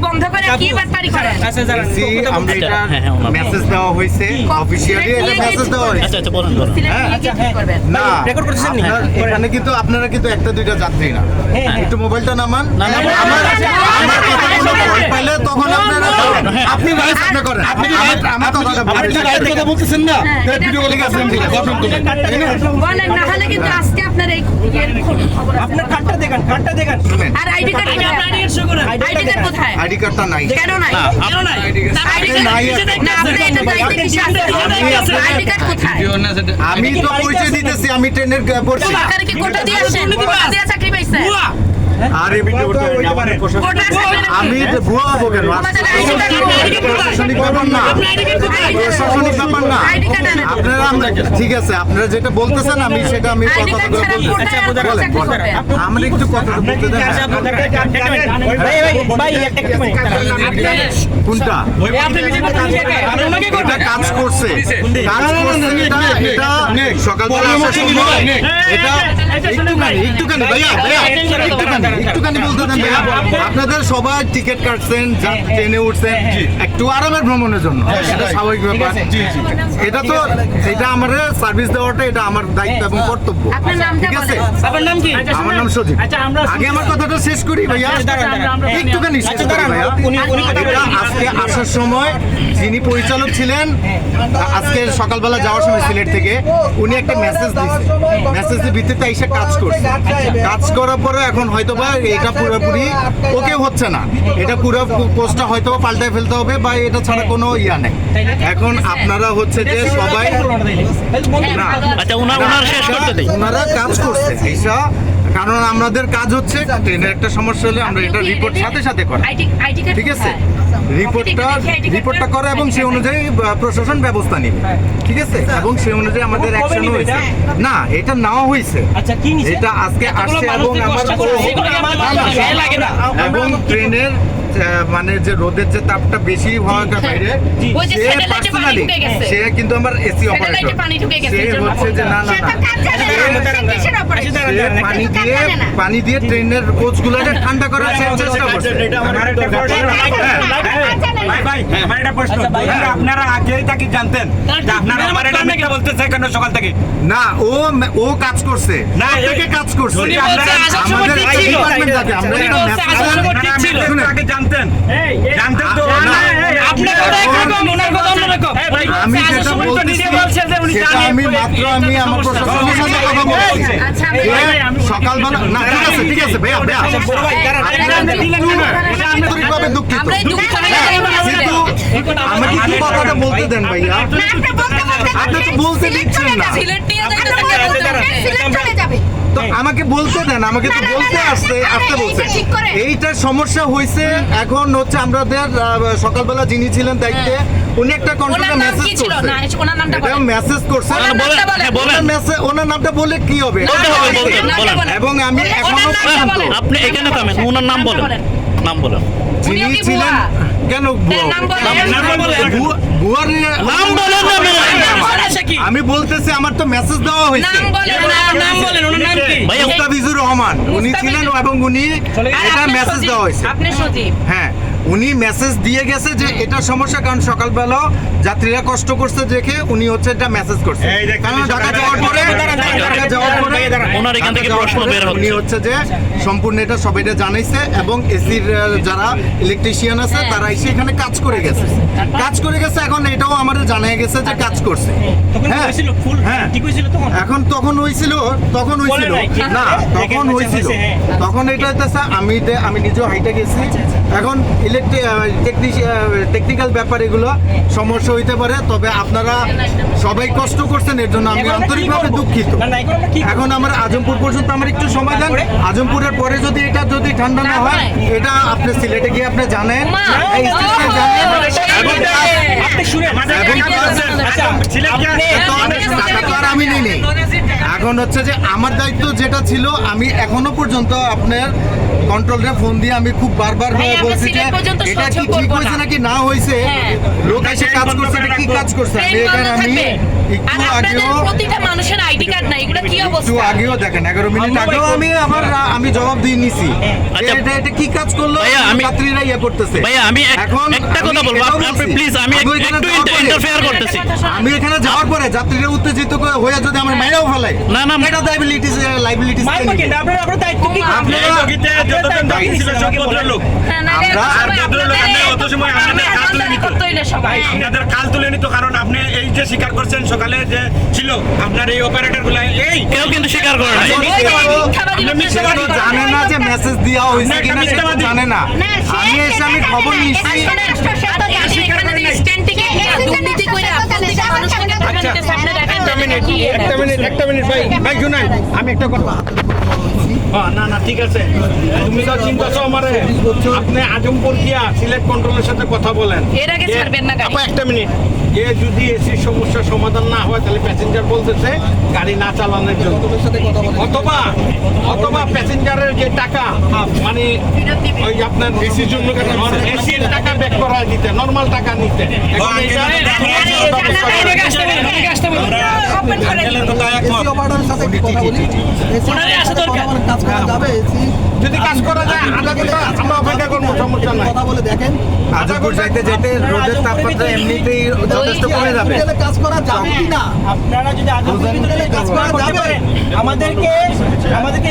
বন্ধ করে কি বাটপারি করেন? দাঁড়ান জি, আমরা এটা ওনার- মেসেজ দেওয়া হয়েছে অফিসিয়ালি এটা মেসেজ দেওয়া হয়েছে। আচ্ছা আচ্ছা বলেন বলেন। সিলেট নিয়ে কি। করবেন। না রেকর্ড করতেছেন নি? এখানে কিন্তু আপনারা কিন্তু একটা দুইটা যাত্রী না। হ্যাঁ, হ্যাঁ। একটু মোবাইলটা নামান। না, না, আমার আমার কথাগুলো ভয়। পাইলে তখন আপনারা আপনি করেন। আপনি আমার- আমার কথাটা আপনি রাইট কথা বলতেছেন না? হ্যাঁ, তাহলে এটা- ভিডিও কলে গেছেন ঠিক আছে। গঠন করবেন তাই না? বলেন না হলে কিন্তু আজকে আপনার এই ইয়ের খবর আছে। আপনার কার্ডটা দেখান কার্ডটা দেখান। আর আইডি কার্ড আইডি কার্ড কোথায় আইডি কার্ডটা নাই। কেন নাই? কেন নাই? আমি তো পরিচয় দিতেছি আমি ট্রেনের পড়ছি। আর আমি ভুয়া হব কেন? প্রশাসনিক ব্যাপার না। প্রশাসনিক ব্যাপার না। আপনারা ঠিক আছে আপনারা যেটা বলতেছেন আমি সেটা আমি করবেন আমরা একটু কথা বলতে আচ্ছা, ভাই, একটা- একটা মিনিট, কোনটা এটা কাজ করছে কাজ করছে এটা এটা সকালবেলা আসার সময় এটা একটুখানি একটুখানি ভাইয়া ভাইয়া একটুখানি একটুখানি বলতে দেন ভাইয়া আপনাদের সবাই টিকিট কাটছেন যা ট্রেনে উঠছেন একটু আরামের ভ্রমণের জন্য এটা স্বাভাবিক ব্যাপার এটা তো এটা আমার সার্ভিস দেওয়াটা এটা আমার দায়িত্ব এবং কর্তব্য ঠিক আছে বলেন নাম কি আমার নাম সজীব আগে আমার কথাটা শেষ করি ভাইয়া দাঁড়ান। একটুখানি আচ্ছা, বলেন। আজকে আসার সময় যিনি পরিচালক ছিলেন আজকে সকালবেলা যাওয়ার সময় সিলেট থেকে উনি একটা মেসেজ দিয়েছে। মেসেজের ভিত্তিতে এসে কাজ করছে। কাজ করার পরে এখন হয়তো বা এটা পুরোপুরি ওকে হচ্ছে না। এটা পুরো পোস্টটা হয়তো বা পাল্টায় ফেলতে হবে বা এটা ছাড়া কোনো ইয়া নেই। এখন আপনারা হচ্ছে যে সবাই না। আচ্ছা ওনার ওনার শেষ করতে দেই। ওনারা কাজ করছে। এইসা কারণ আমাদের কাজ হচ্ছে ট্রেনের একটা সমস্যা হলে আমরা এটা রিপোর্ট সাথে সাথে করি। ঠিক আছে? রিপোর্টটা card রিপোর্টটা। করে এবং সেই অনুযায়ী প্রশাসন ব্যবস্থা নেবে। ঠিক আছে? এবং সেই অনুযায়ী আমাদের অ্যাকশন হয়েছে। না এটা নাও হয়েছে। আচ্ছা কি নিছে এটা আজকে আসছে এবং আমার লাগে না, এবং ট্রেনের মানে যে রোদের যে তাপটা বেশি হওয়ার বাইরে সে এ পানি পার্সোনালি সে কিন্তু আমার এসি অপারেটর সে হচ্ছে যে না না সে সে? সে পানি দিয়ে পানি দিয়ে ট্রেনের কোচগুলোকে ঠান্ডা করার চেষ্টা করছে। ভাই আমার একটা প্রশ্ন। আচ্ছা, আপনারা আগেই তাকে জানতেন আপনারা আমার মিথ্যা বলতেছে কেন সকাল থেকে? না ও ও কাজ করছে। কাজ করছে। আমাদের ডিপার্টমেন্ট থাকে আমরা জানতেন? জানতেন তো? অন্যরকম আমি যেটা বলতেছি সেটা আমি মাত্র আমি আমার প্রশাসনের সাথে কথা বলছি। আচ্ছা, সকালবেলা না ঠিক আছে ঠিক আছে ভাইয়া ভাইয়া আন্তরিকভাবে দুঃখিত। আমরা এই দুঃখ নিয়ে হ্যাঁ, যাই না। কিন্তু আমাকে কি কথাটা বলতে দেন ভাইয়া? আপনি তো বলতে দিচ্ছেন না। তো আমাকে বলতে দেন আমাকে তো বলতে আসছে আসতে বলছে এইটা সমস্যা হয়েছে এখন হচ্ছে আমাদের সকালবেলা যিনি ছিলেন দায়িত্বে উনি একটা কন্ট্রোলে মেসেজ ছিল? করছে। না ওনার নামটা বলেন। মেসেজ করছে। ওনার বলেন, বলেন। হ্যাঁ। ওনার মেসেজ ওনার নামটা বলে কি হবে। এবং আমি ওনার এখনও। আপনি এখানে থামেন ওনার নাম বলেন। নাম বলেন। যিনি ছিলেন? কেন ভুয়া নাম? বলেন। আমি বলতেছি আমার তো মেসেজ দেওয়া হয়েছে। নাম বলেন নাম ওনার নাম কি? মুস্তাফিজুর রহমান। উনি ছিলেন এবং উনি এটা মেসেজ দেওয়া হয়েছে। আপনি সজীব। হ্যাঁ। উনি মেসেজ দিয়ে গেছে যে এটা সমস্যা কারণ সকালবেলা যাত্রীরা কষ্ট করছে দেখে উনি হচ্ছে এটা মেসেজ করছে। কারণ ঢাকা যাওয়ার পরে দাঁড়ান, দাঁড়ান, ঢাকা যাওয়ার পরে ওনার এখান থেকে প্রশ্ন বের হচ্ছে। উনি হচ্ছে যে সম্পূর্ণ এটা সবাইটা জানাইছে এবং এসির যারা ইলেকট্রিশিয়ান আছে হ্যাঁ। তারা এসে এখানে কাজ করে গেছে। কাজ করে গেছে এখন এটাও আমাদের জানা গেছে যে কাজ করছে। হ্যাঁ। ফুল হ্যাঁ। এখন তখন হয়েছিল তখন হয়েছিল। না তখন হয়েছিল। হয়েছে, হ্যাঁ। তখন এটা হইতেছে আমি আমি নিজেও হাইটে গেছি। এখন ইলেকট্রিক টেকনিক্যাল ব্যাপার এগুলো সমস্যা হইতে পারে তবে আপনারা সবাই কষ্ট করছেন এর জন্য আমি এখন আন্তরিকভাবে দুঃখিত। না, না, এখন কি এখন আমার আজমপুর পর্যন্ত আমার একটু সময় দেন। আজমপুরের পরে যদি এটা যদি ঠান্ডা না হয় এটা আপনি সিলেটে গিয়ে আপনি জানেন। জানেন। এখন হচ্ছে যে আমার দায়িত্ব যেটা ছিল আমি এখনও পর্যন্ত আপনার কন্ট্রোলরে ফোন দিয়ে আমি খুব বারবার ভাই, বলছি যে এটা কি ঠিক হয়েছে নাকি না হয়েছে? হ্যাঁ। লোক এসে কাজ করছে এটা কি কাজ করছে? আমি এখানে আমি একটু আগেও প্রতিটা মানুষের আইডি কার্ড নাই এগুলো কি অবস্থা? একটু আগেও দেখেন এগারো মিনিট আগেও আমি আমার আমি জবাব দিয়ে নিছি। আচ্ছা। এটা এটা কি কাজ করল? আমি- ছাত্রীরা ইয়ে করতেছে। ভাইয়া আমি এখন একটা কথা বলব। আপনি প্লিজ আমি ওইখানে একটু যাওয়ার পরে- ইন্টারফেয়ার করতেছি। আমি এখানে যাওয়ার পরে যাত্রীরা উত্তেজিত হয়ে যদি আমার মাইরাও ফেলায়। না, না, এটা লাইবিলিটিস লাইবিলিটিস কেন? আপনার আপনার দায়িত্ব কি? আপনারা- বগিতে যতজন দায়িত্ব ছিল সব ভদ্রলোক। হ্যাঁ, আমরা- আর ভদ্রলোক আপনি অত সময় এই আমাদের কাজ তুলে নিত। সবাই। আপনাদের কাল তুলে নিত কারণ আপনি এই যে স্বীকার করছেন সকালে যে ছিল আপনার এই অপারেটরগুলা এই কেউ কিন্তু স্বীকার করে না জানে না যে মেসেজ দেওয়া হয়েছে কিনা সেটা জানে না। আমি এসে আমি খবর স্ট্যান্ড থেকে দুর্নীতি টাকা আপনার একটা মিনিট একটা মিনিট একটা মিনিট ভাই। ভাই শুনেন আমি একটা কথা হ্যাঁ, না না ঠিক আছে। তুমি তো চিন্তাছো আমারে। আপনি আজমপুর গিয়া সিলেট কন্ট্রোলের সাথে কথা বলেন। এর আগে ছাড়বেন না একটা মিনিট। যে যদি এসির সমস্যার সমাধান না হয় তাহলে প্যাসেঞ্জার বলতেছে গাড়ি না চালানোর জন্য। অথবা অথবা প্যাসেঞ্জারের যে টাকা মানে ওই আপনার এসির জন্য এসির টাকা ব্যাক করা দিতে নর্মাল টাকা নিতে। যদি কাজ করা যায় আধা ঘণ্টা আমরা সমস্যা নাই। কথা বলে দেখেন। আজমপুর যাইতে যাইতে রোদের তাপমাত্রা এমনিতেই যথেষ্ট কমে যাবে। কাজ করা যাবে না? আপনারা যদি আজকে কাজ করা করতে আমাদেরকে আমাদেরকে